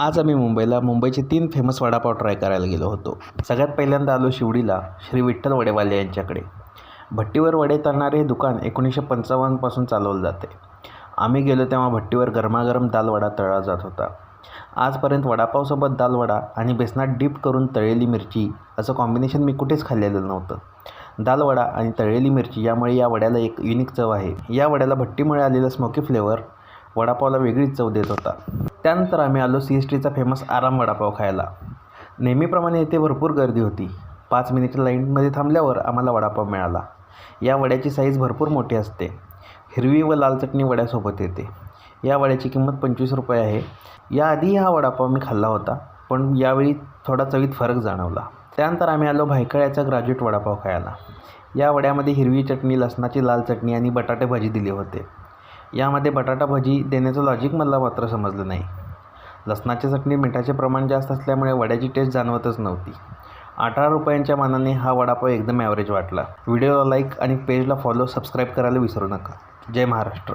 आज आम्ही मुंबईला मुंबईचे तीन फेमस वडापाव ट्राय करायला गेलो होतो. सगळ्यात पहिल्यांदा आलो शिवडीला श्री विठ्ठल वडेवाले यांच्याकडे. भट्टीवर वडे तळणारे हे दुकान एकोणीसशे पंचावन्नपासून चालवलं जाते. आम्ही गेलो तेव्हा भट्टीवर गरमागरम दालवडा तळला जात होता. आजपर्यंत वडापावसोबत दालवडा आणि बेसनात डीप करून तळलेली मिरची असं कॉम्बिनेशन मी कुठेच खाल्लेलं नव्हतं. दालवडा आणि तळलेली मिरची यामुळे या वड्याला एक युनिक चव आहे. या वड्याला भट्टीमुळे आलेला स्मोकी फ्लेवर वडापावला वेगळीच चव देत होता. त्यानंतर आम्ही आलो सी एस टीचा फेमस आराम वडापाव खायला. नेहमीप्रमाणे येथे भरपूर गर्दी होती. पाच मिनिट लाईनमध्ये थांबल्यावर आम्हाला वडापाव मिळाला. या वड्याची साईज भरपूर मोठी असते. हिरवी व लाल चटणी वड्यासोबत येते. या वड्याची किंमत पंचवीस रुपये आहे. याआधी हा वडापाव मी खाल्ला होता पण यावेळी थोडा चवीत फरक जाणवला. त्यानंतर आम्ही आलो भायखळ्याचा ग्रॅज्युएट वडापाव खायला. या वड्यामध्ये हिरवी चटणी लसणाची लाल चटणी आणि बटाटे भाजी दिले होते. यामध्ये बटाटा भजी देण्याचं लॉजिक मला मात्र समजलं नाही. लसणाच्या चटणी मिठाचे प्रमाण जास्त असल्यामुळे वड्याची टेस्ट जाणवतच नव्हती. अठरा रुपयांच्या मानाने हा वडापाव एकदम ॲव्हरेज वाटला. व्हिडिओला लाईक आणि पेजला फॉलो सबस्क्राईब करायला विसरू नका. जय महाराष्ट्र.